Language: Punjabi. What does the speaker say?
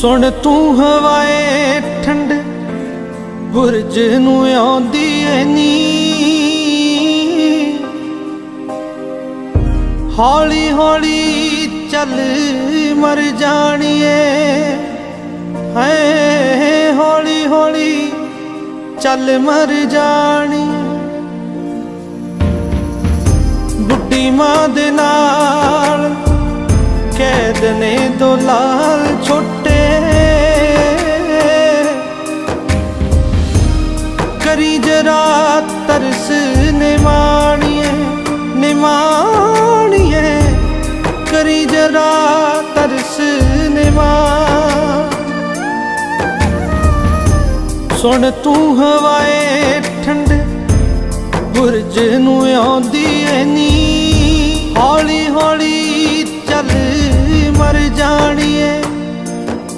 ਸੁਣ ਤੂੰ ਹਵਾਏ ਠੰਡ, ਬੁਰਜ ਨੂੰ ਆਉਂਦੀ ਏ ਨੀ ਹੌਲੀ ਹੌਲੀ ਚੱਲ ਮਰ ਜਾਣੀਏ, ਹੈ, ਹੌਲੀ ਹੌਲੀ ਚੱਲ ਮਰ ਜਾਣੀ ਬੁੱਢੀ ਮਾਂ ਦੇ ਨਾਲ ਕੈਦ ਨੇ ਦੋ ਲਾਲ ਛੋਟੇ ਕਰੀ ਜਰਾ ਤਰਸ ਨਿਮਾਣੀਏ ਨਿਮਾਣੀਏ। ਕਰੀ ਜਰਾ ਤਰਸ ਨਿਮਾ ਸੁਣ ਤੂੰ ਹਵਾਏ ਠੰਡ, ਬੁਰਜ ਨੂੰ ਆਉਂਦੀ ਏ ਨੀ